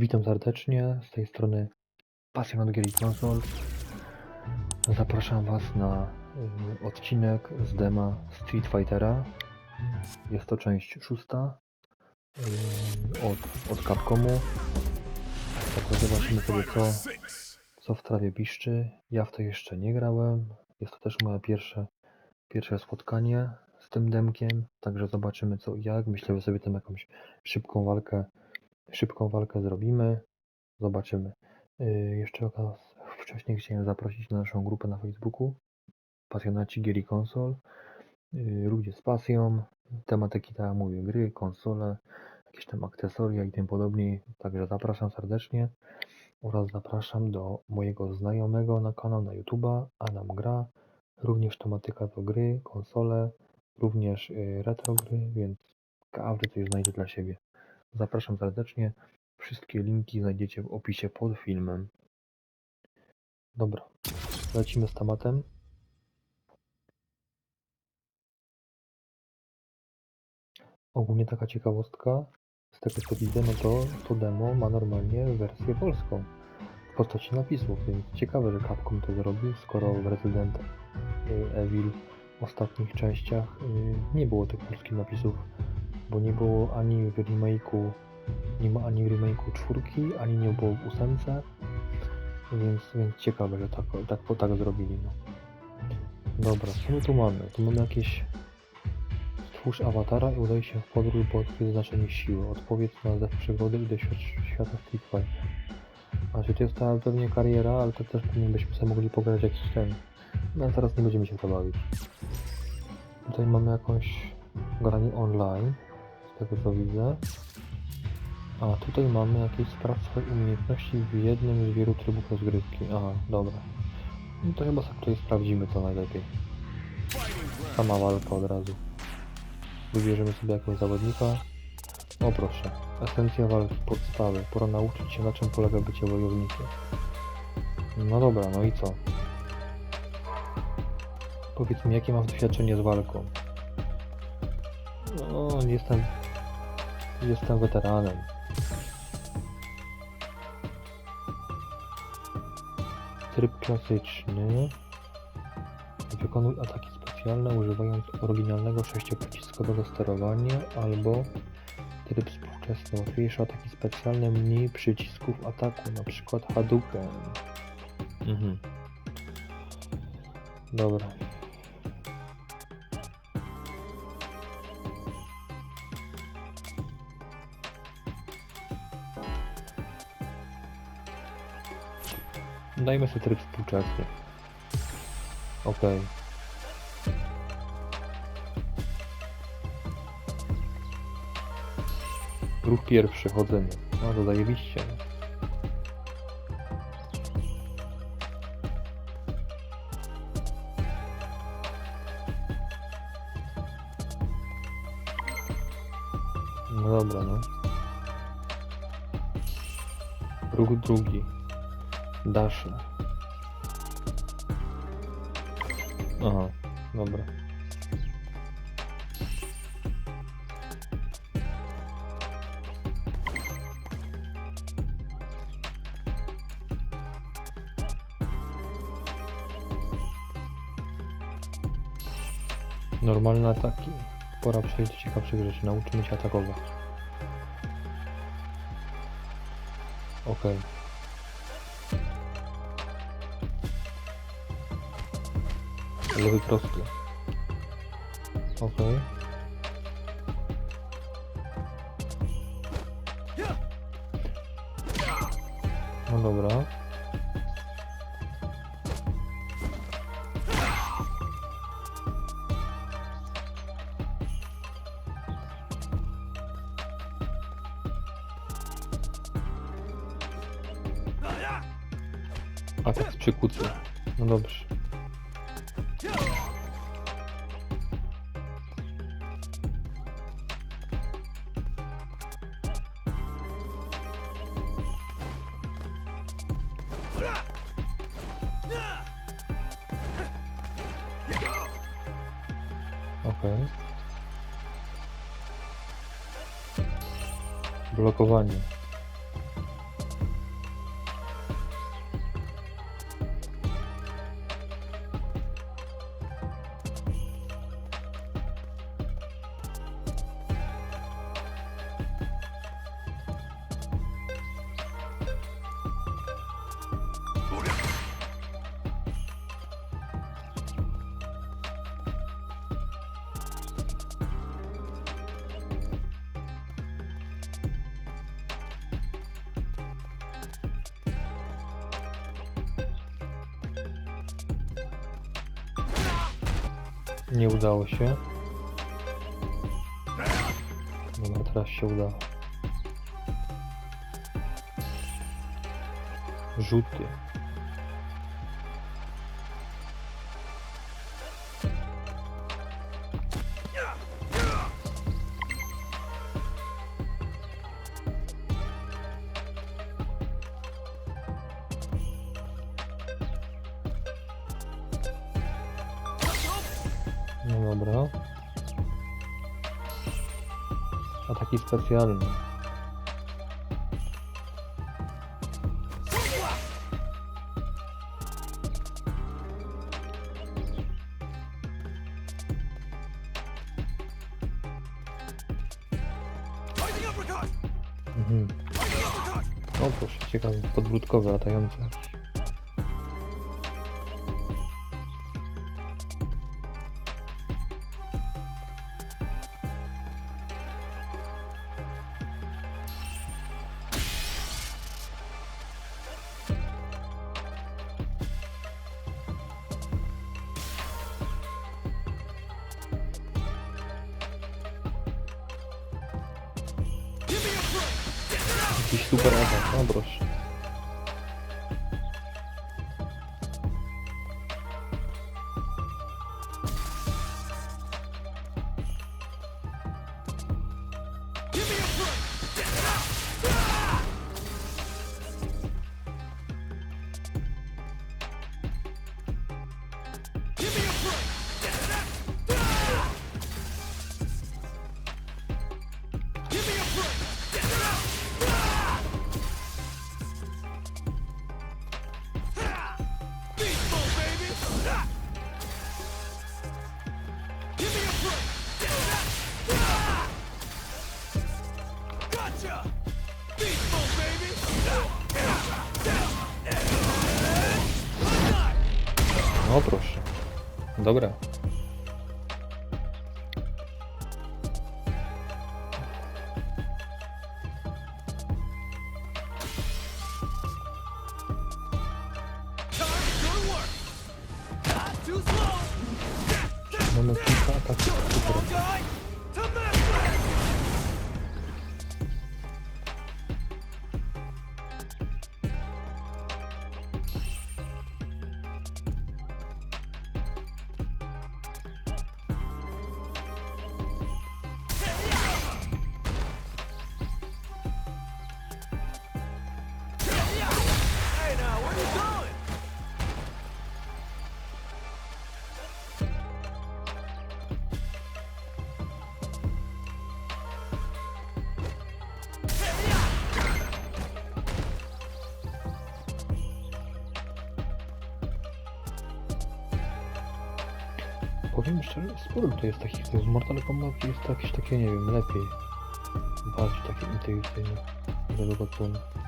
Witam serdecznie, z tej strony Pasjonat Gier i Konsol. Zapraszam Was na y, odcinek z dema Street Fightera. Jest to część szósta y, od, od Capcomu. Także zobaczymy sobie co, co w trawie piszczy. Ja w to jeszcze nie grałem. Jest to też moje pierwsze, pierwsze spotkanie z tym demkiem. Także zobaczymy co i jak. Myślę, że sobie tam jakąś szybką walkę szybką walkę zrobimy. Zobaczymy. Yy, jeszcze raz wcześniej chciałem zaprosić na naszą grupę na Facebooku Pasjonaci Gier i Konsol. Yy, ludzie z pasją, tematyki tak jak mówię, gry, konsole, jakieś tam akcesoria i tym podobnie. Także zapraszam serdecznie oraz zapraszam do mojego znajomego na kanał na YouTube'a Adam Gra. Również tematyka to gry, konsole, również yy, retro gry, więc każdy coś znajdzie dla siebie. Zapraszam serdecznie. Wszystkie linki znajdziecie w opisie pod filmem. Dobra, lecimy z tematem. Ogólnie taka ciekawostka, z tego co widzę, no to to demo ma normalnie wersję polską w postaci napisów, więc ciekawe, że Capcom to zrobił, skoro w Resident Evil w ostatnich częściach y, nie było tych polskich napisów, bo nie było ani w remake'u nie ma ani w remake'u czwórki, ani nie było w ósemce, więc, więc ciekawe, że tak, tak, po tak zrobili. No. Dobra, co my tu mamy? Tu mamy jakieś stwórz awatara i udaj się w podróż, bo znaczenie siły. Odpowiedz na zew przygody i doświadcz świata Street Fighter. Znaczy to jest ta pewnie kariera, ale to też pewnie byśmy sobie mogli pograć jakiś ten. No ale teraz nie będziemy się w to bawić. Tutaj mamy jakąś granie online, tego co widzę. A tutaj mamy jakieś sprawdź swoje umiejętności w jednym z wielu trybów rozgrywki. Aha, dobra. No to chyba sobie tutaj sprawdzimy to najlepiej. Sama walka od razu. Wybierzemy sobie jakiegoś zawodnika. O proszę. Esencja walki, podstawy. Pora nauczyć się na czym polega bycie wojownikiem. No dobra, no i co? Powiedz mi, jakie masz doświadczenie z walką? No, jestem... Jestem weteranem. Tryb klasyczny. Wykonuj ataki specjalne używając oryginalnego sześciopriciskowego sterowania albo tryb współczesny. Łatwiejsze ataki specjalne, mniej przycisków ataku, na przykład Hadouken. Mhm. Dobra. Dajmy sobie tryb współczesny. Okej. Ruch pierwszy, chodzenie. No to zajebiście. No dobra, no. Ruch drugi. Dasze. Aha, dobra. Normalne ataki. Pora przejść do ciekawszych rzeczy. Nauczymy się atakować. Okej. Lewy prosty. Okej. No dobra. Okej. Blokowanie. Nie udało się. Dobra, teraz się uda. Rzuty. Uppercut! Mhm. O proszę, ciekawe, podbródkowe latające. もノキーカータってこ Powiem szczerze, sporo tutaj jest takich, w Mortal Kombat jest jakieś takie, nie wiem, lepiej. Bardziej takie intuicyjne, wyroboczone. Huh?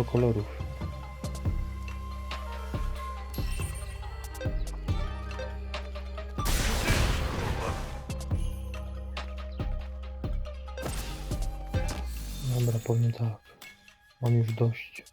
dużo kolorów. Dobra, powiem tak. Mam już dość.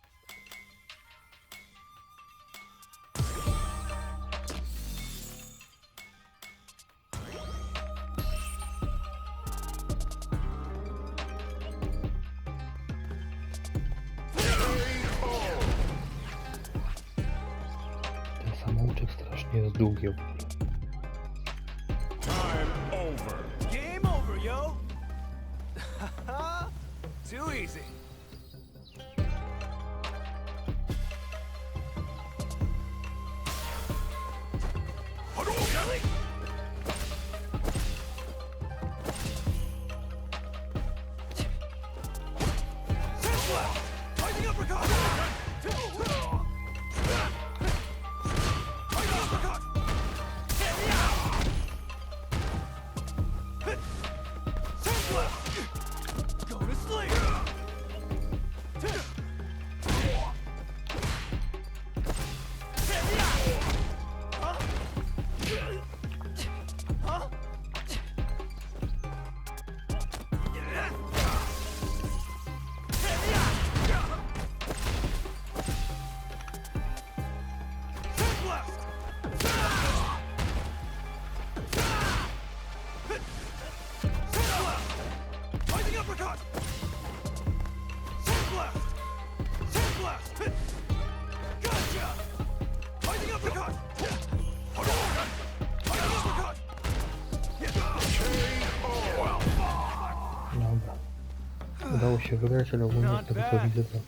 się wygrać, ale ogólnie z tego co widzę to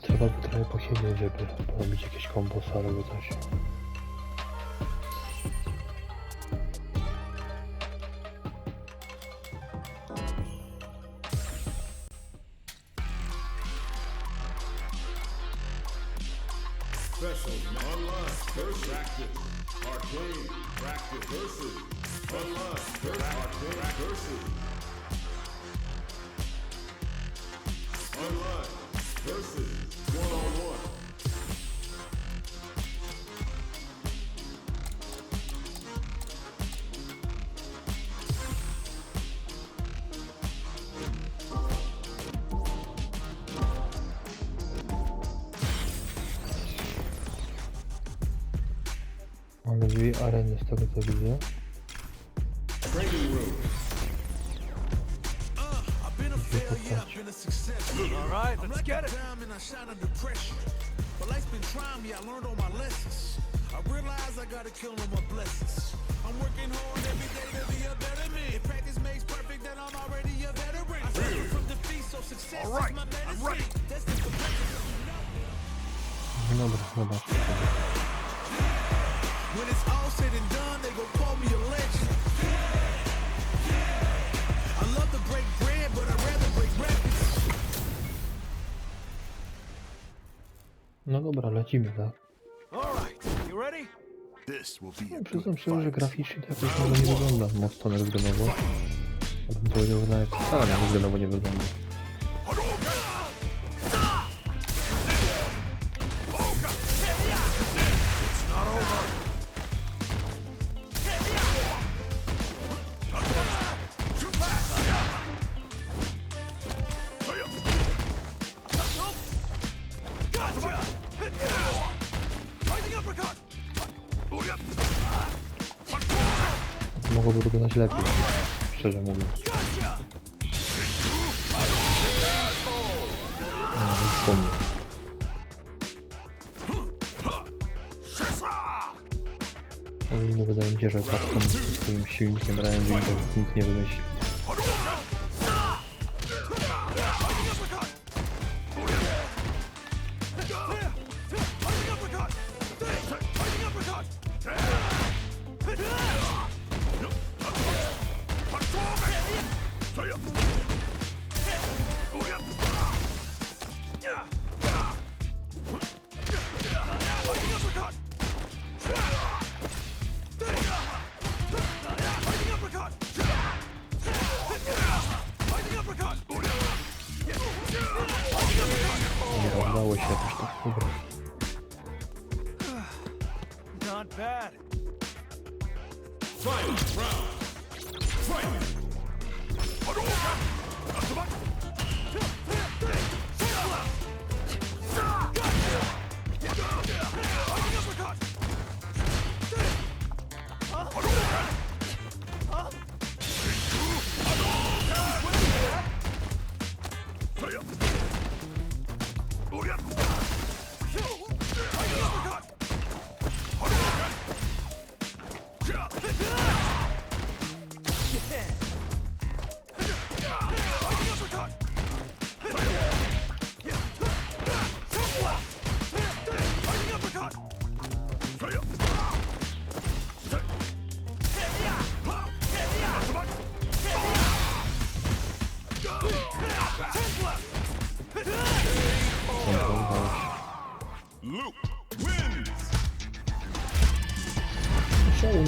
trzeba by trochę posiedzieć, żeby porobić jakieś kombosy albo coś. Orada bir arena takılabiliyor. Dobra, dobra. No dobra, lecimy, tak? No, przyznam się, że graficznie to jakoś nie wygląda mocno rozgrywowo. Ale to nie nawet wcale rozgrywowo nie wygląda. To Mogłoby wyglądać lepiej, szczerze mówiąc. No, wydaje mi się, że tak patrząc swoim silnikiem Ryan Winter nikt nie wymyślił. Not bad. Fight round. Fight.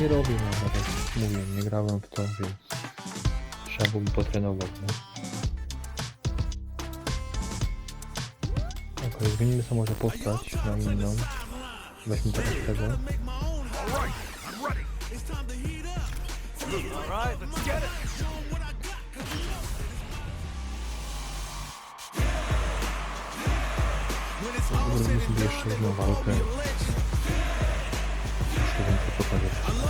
Nie robię, no tak jak mówiłem, nie grałem w to, więc trzeba byłoby potrenować, nie? Okej, zmienimy sobie może postać na inną. Weźmy teraz tego. Zrobimy sobie jeszcze jedną walkę. Records.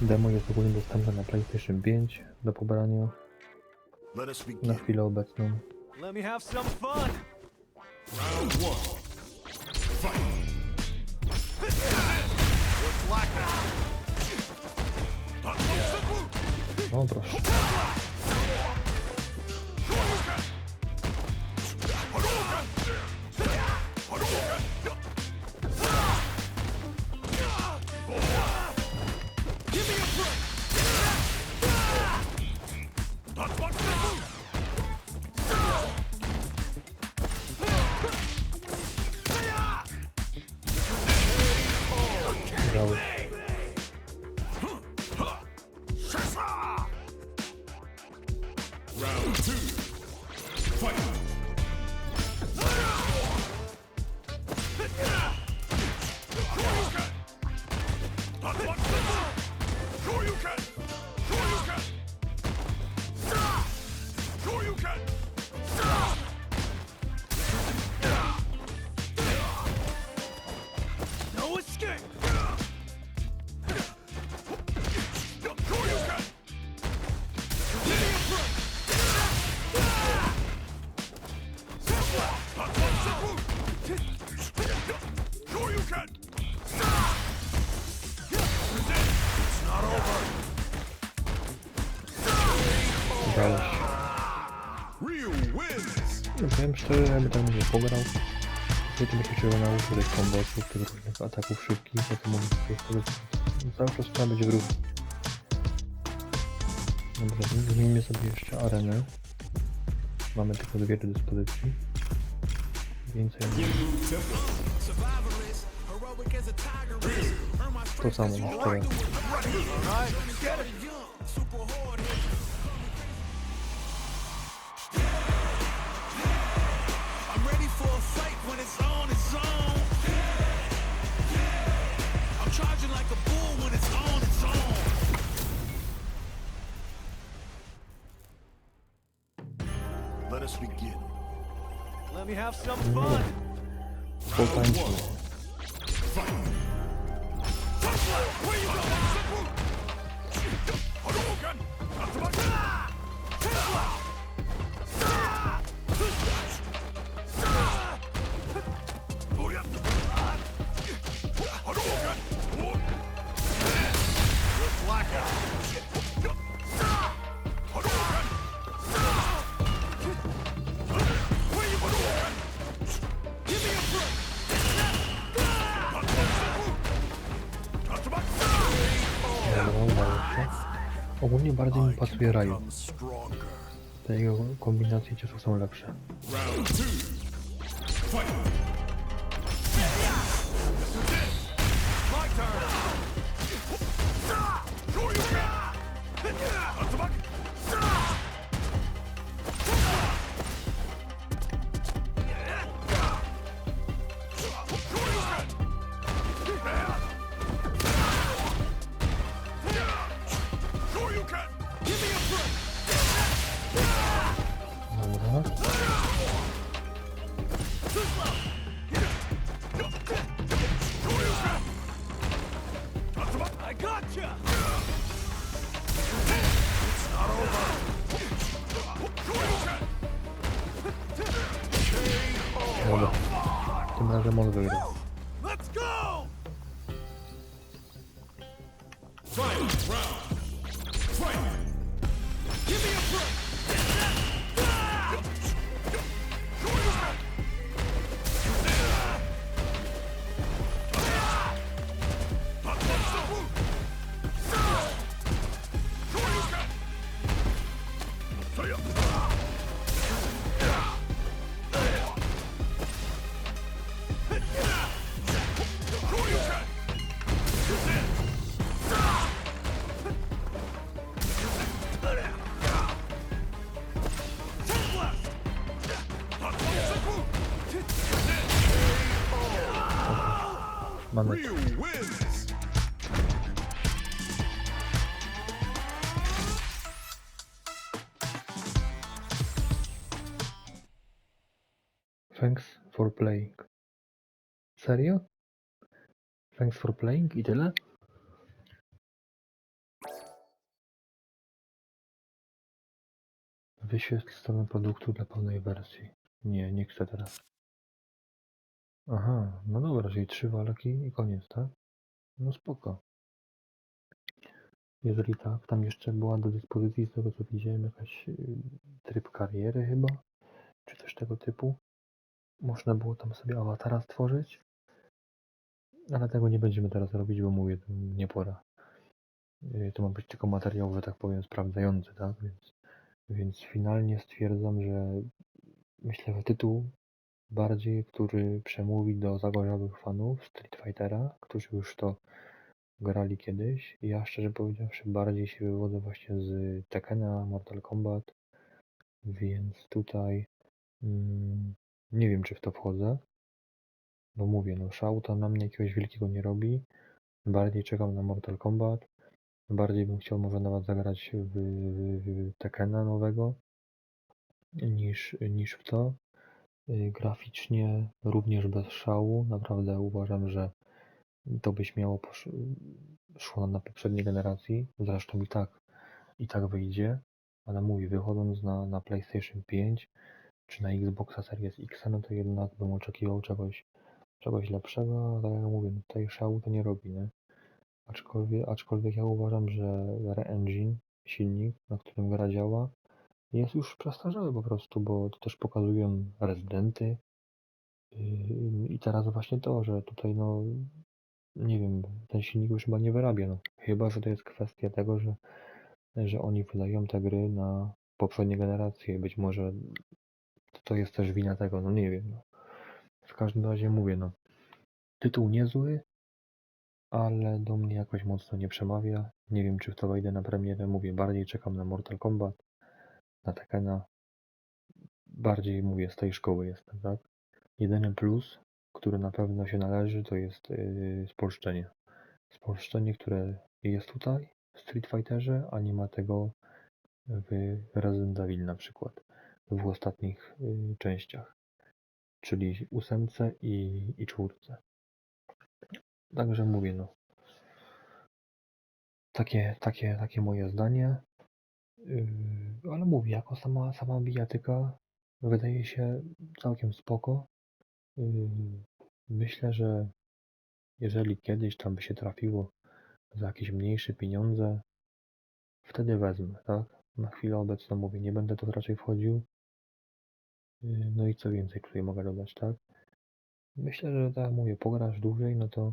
Demo jest ogólnie dostępne na PlayStation 5 do pobrania na chwilę obecną. Let me out. Nie wiem szczerze, tam nie pograł. Ja to by się chciał nauczyć tych kombosów, tych różnych ataków szybkich, no to mogę sobie cały czas trzeba być w ruchu. Dobra, zmienimy sobie jeszcze arenę. Mamy tylko dwie do dyspozycji. Więcej nie. To samo jeszcze raz. Fight when it's on its own. I'm charging like a bull when it's on its own. Let us begin. Let me have some fun. Potańczymy. Where you going? Hadouken! Hadouken! Ogólnie bardziej mi pasuje Raju. Te jego kombinacje ciosów są lepsze. Round Yeah! Final round. Fight. Give me a break! Thanks for playing. Serio? Thanks for playing i tyle? Wyświetl stronę produktu dla pełnej wersji. Nie, nie chcę teraz. Aha, no dobra, czyli trzy walki i koniec, tak? No spoko. Jeżeli tak, tam jeszcze była do dyspozycji, z tego co widziałem, jakaś y, tryb kariery chyba, czy coś tego typu. Można było tam sobie awatara stworzyć, ale tego nie będziemy teraz robić, bo mówię, to nie pora. Y, To ma być tylko materiał, że tak powiem, sprawdzający, tak? Więc, więc finalnie stwierdzam, że myślę, że tytuł bardziej, który przemówi do zagorzałych fanów Street Fightera, którzy już to grali kiedyś. Ja szczerze powiedziawszy bardziej się wywodzę właśnie z Tekkena, Mortal Kombat, więc tutaj mm, nie wiem czy w to wchodzę, bo mówię, no szału to na mnie jakiegoś wielkiego nie robi. Bardziej czekam na Mortal Kombat. Bardziej bym chciał może nawet zagrać w, w, w Tekkena nowego niż, niż w to. Y, Graficznie również bez szału. Naprawdę uważam, że to by śmiało posz... szło na poprzedniej generacji. Zresztą i tak, i tak wyjdzie. Ale mówię, wychodząc na, na PlayStation 5 czy na Xboxa Series X, no to jednak bym oczekiwał czegoś, czegoś lepszego. A tak jak mówię, no tutaj szału to nie robi, nie? Aczkolwiek, aczkolwiek ja uważam, że Re-Engine, silnik, na którym gra działa, jest już przestarzały po prostu, bo to też pokazują rezydenty. Yy, I teraz właśnie to, że tutaj no nie wiem, ten silnik już chyba nie wyrabia. No. Chyba, że to jest kwestia tego, że, że oni wydają te gry na poprzednie generacje. Być może to jest też wina tego, no nie wiem. No. W każdym razie mówię, no. Tytuł niezły, ale do mnie jakoś mocno nie przemawia. Nie wiem, czy w to wejdę na premierę. Mówię, bardziej czekam na Mortal Kombat, na Tekkena. Bardziej mówię, z tej szkoły jestem, tak? Jedyny plus, który na pewno się należy, to jest yy, spolszczenie. Spolszczenie, które jest tutaj w Street Fighterze, a nie ma tego w Resident Evil na przykład w ostatnich yy, częściach, czyli ósemce i, i czwórce. Także mówię, no. Takie, takie, takie moje zdanie. Yy, ale mówię, jako sama, sama bijatyka wydaje się całkiem spoko. Yy, myślę, że jeżeli kiedyś tam by się trafiło za jakieś mniejsze pieniądze, wtedy wezmę, tak? Na chwilę obecną mówię, nie będę to raczej wchodził. Yy, No i co więcej tutaj mogę dodać, tak? Myślę, że tak mówię, pograsz dłużej, no to,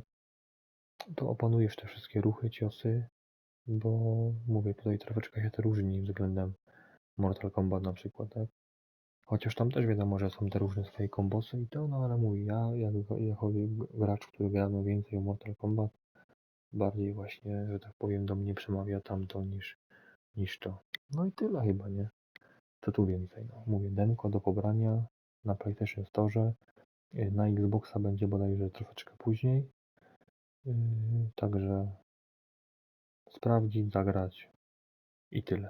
to opanujesz te wszystkie ruchy, ciosy, bo mówię, tutaj troszeczkę się to różni względem Mortal Kombat na przykład, tak? Chociaż tam też wiadomo, że są te różne swoje kombosy i to, no ale mówię, ja jako, jako gracz, który gramy więcej o Mortal Kombat, bardziej właśnie, że tak powiem, do mnie przemawia tamto niż, niż to. No i tyle chyba, nie? Co tu więcej, no. Mówię, demko do pobrania na PlayStation Store, y, na Xboxa będzie bodajże troszeczkę później, yy, także sprawdzić, zagrać i tyle.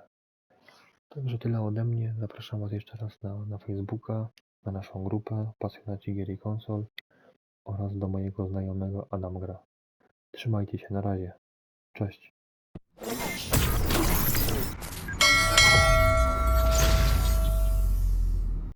Także tyle ode mnie. Zapraszam Was jeszcze raz na, na Facebooka, na naszą grupę Pasjonaci Gier i Konsol oraz do mojego znajomego Adam Gra. Trzymajcie się, na razie. Cześć.